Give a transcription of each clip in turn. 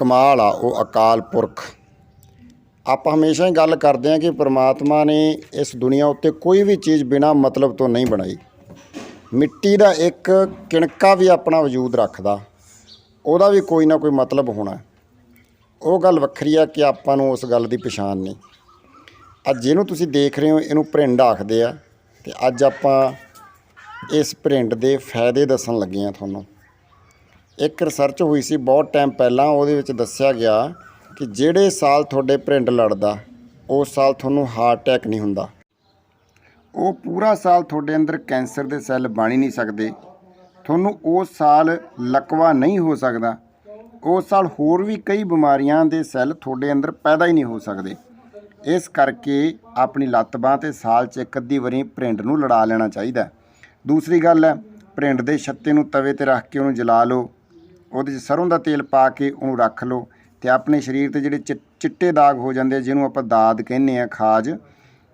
ਕਮਾਲ ਆ, ਉਹ ਅਕਾਲ ਪੁਰਖ। ਆਪਾਂ ਹਮੇਸ਼ਾ ਹੀ ਗੱਲ ਕਰਦੇ ਹਾਂ ਕਿ ਪ੍ਰਮਾਤਮਾ ਨੇ ਇਸ ਦੁਨੀਆ ਉੱਤੇ ਕੋਈ ਵੀ ਚੀਜ਼ ਬਿਨਾ ਮਤਲਬ ਤੋਂ ਨਹੀਂ ਬਣਾਈ। ਮਿੱਟੀ ਦਾ ਇੱਕ ਕਿਣਕਾ ਵੀ ਆਪਣਾ ਵਜੂਦ ਰੱਖਦਾ, ਉਹਦਾ ਵੀ ਕੋਈ ਨਾ ਕੋਈ ਮਤਲਬ ਹੋਣਾ। ਉਹ ਗੱਲ ਵੱਖਰੀ ਆ ਕਿ ਆਪਾਂ ਨੂੰ ਉਸ ਗੱਲ ਦੀ ਪਛਾਣ ਨਹੀਂ। ਅੱਜ ਜਿਹਨੂੰ ਤੁਸੀਂ ਦੇਖ ਰਹੇ ਹੋ, ਇਹਨੂੰ ਭਰਿੰਡ ਆਖਦੇ ਆ, ਤੇ ਅੱਜ ਆਪਾਂ ਇਸ ਭਰਿੰਡ ਦੇ ਫਾਇਦੇ ਦੱਸਣ ਲੱਗੇ ਆ ਤੁਹਾਨੂੰ। ਇੱਕ ਰਿਸਰਚ ਹੋਈ ਸੀ ਬਹੁਤ ਟਾਈਮ ਪਹਿਲਾਂ, ਉਹਦੇ ਵਿੱਚ ਦੱਸਿਆ ਗਿਆ ਕਿ ਜਿਹੜੇ ਸਾਲ ਤੁਹਾਡੇ ਭਰਿੰਡ ਲੜਦਾ ਉਸ ਸਾਲ ਤੁਹਾਨੂੰ ਹਾਰਟ ਅਟੈਕ ਨਹੀਂ ਹੁੰਦਾ। ਉਹ ਪੂਰਾ ਸਾਲ ਤੁਹਾਡੇ ਅੰਦਰ ਕੈਂਸਰ ਦੇ ਸੈੱਲ ਬਣ ਹੀ ਨਹੀਂ ਸਕਦੇ। ਤੁਹਾਨੂੰ ਉਸ ਸਾਲ ਲਕਵਾ ਨਹੀਂ ਹੋ ਸਕਦਾ। ਉਸ ਸਾਲ ਹੋਰ ਵੀ ਕਈ ਬਿਮਾਰੀਆਂ ਦੇ ਸੈੱਲ ਤੁਹਾਡੇ ਅੰਦਰ ਪੈਦਾ ਹੀ ਨਹੀਂ ਹੋ ਸਕਦੇ। ਇਸ ਕਰਕੇ ਆਪਣੀ ਲੱਤ ਬਾਂਹ ਤੇ ਸਾਲ 'ਚ ਇੱਕ ਅੱਧੀ ਵਾਰੀ ਭਰਿੰਡ ਨੂੰ ਲੜਾ ਲੈਣਾ ਚਾਹੀਦਾ। ਦੂਸਰੀ ਗੱਲ ਹੈ ਭਰਿੰਡ ਦੇ ਛੱਤੇ ਨੂੰ ਤਵੇ ਤੇ ਰੱਖ ਕੇ ਉਹਨੂੰ ਜਲਾ ਲਓ। ਉਹਦੇ 'ਚ ਸਰੋਂ ਦਾ ਤੇਲ ਪਾ ਕੇ ਉਹਨੂੰ ਰੱਖ ਲਓ ਤੇ ਆਪਣੇ ਸਰੀਰ ਤੇ ਜਿਹੜੇ ਚਿ- ਚਿੱਟੇ ਦਾਗ ਹੋ ਜਾਂਦੇ ਜਿਹਨੂੰ ਆਪਾਂ ਦਾਦ ਕਹਿੰਦੇ ਆ, ਖਾਜ,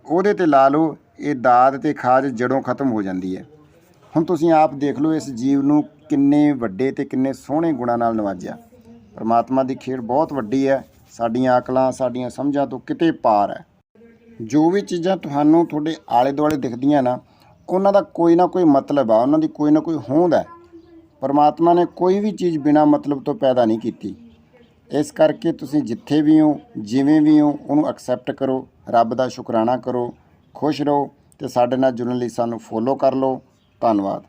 ਉਹਦੇ ਤੇ ਲਾ ਲਓ, ਇਹ ਦਾਦ ਤੇ ਖਾਜ ਜੜੋਂ ਖਤਮ ਹੋ ਜਾਂਦੀ ਹੈ। ਹੁਣ ਤੁਸੀਂ ਆਪ ਦੇਖ ਲਓ ਇਸ ਜੀਵ ਨੂੰ ਕਿੰਨੇ ਵੱਡੇ ਤੇ ਕਿੰਨੇ ਸੋਹਣੇ ਗੁਣਾਂ ਨਾਲ ਨਵਾਜਿਆ। ਪਰਮਾਤਮਾ ਦੀ ਖੇਡ ਬਹੁਤ ਵੱਡੀ ਹੈ, ਸਾਡੀਆਂ ਅਕਲਾਂ, ਸਾਡੀਆਂ ਸਮਝਾਂ ਤੋਂ ਕਿਤੇ ਪਾਰ ਹੈ। ਜੋ ਵੀ ਚੀਜ਼ਾਂ ਤੁਹਾਨੂੰ ਤੁਹਾਡੇ ਆਲੇ ਦੁਆਲੇ ਦਿਖਦੀਆਂ ਨਾ, ਉਹਨਾਂ ਦਾ ਕੋਈ ਨਾ ਕੋਈ ਮਤਲਬ ਆ, ਉਹਨਾਂ ਦੀ ਕੋਈ ਨਾ ਕੋਈ ਹੋਂਦ ਹੈ। ਪਰਮਾਤਮਾ ਨੇ ਕੋਈ ਵੀ ਚੀਜ਼ ਬਿਨਾ ਮਤਲਬ ਤੋਂ ਪੈਦਾ ਨਹੀਂ ਕੀਤੀ। ਇਸ ਕਰਕੇ ਤੁਸੀਂ ਜਿੱਥੇ ਵੀ ਹੋ, ਜਿਵੇਂ ਵੀ ਹੋ, ਉਹਨੂੰ ਐਕਸੈਪਟ ਕਰੋ, ਰੱਬ ਦਾ ਸ਼ੁਕਰਾਨਾ ਕਰੋ, ਖੁਸ਼ ਰਹੋ ਤੇ ਸਾਡੇ ਨਾਲ ਜੁੜਨ ਲਈ ਸਾਨੂੰ ਫੋਲੋ ਕਰ ਲਓ। ਧੰਨਵਾਦ।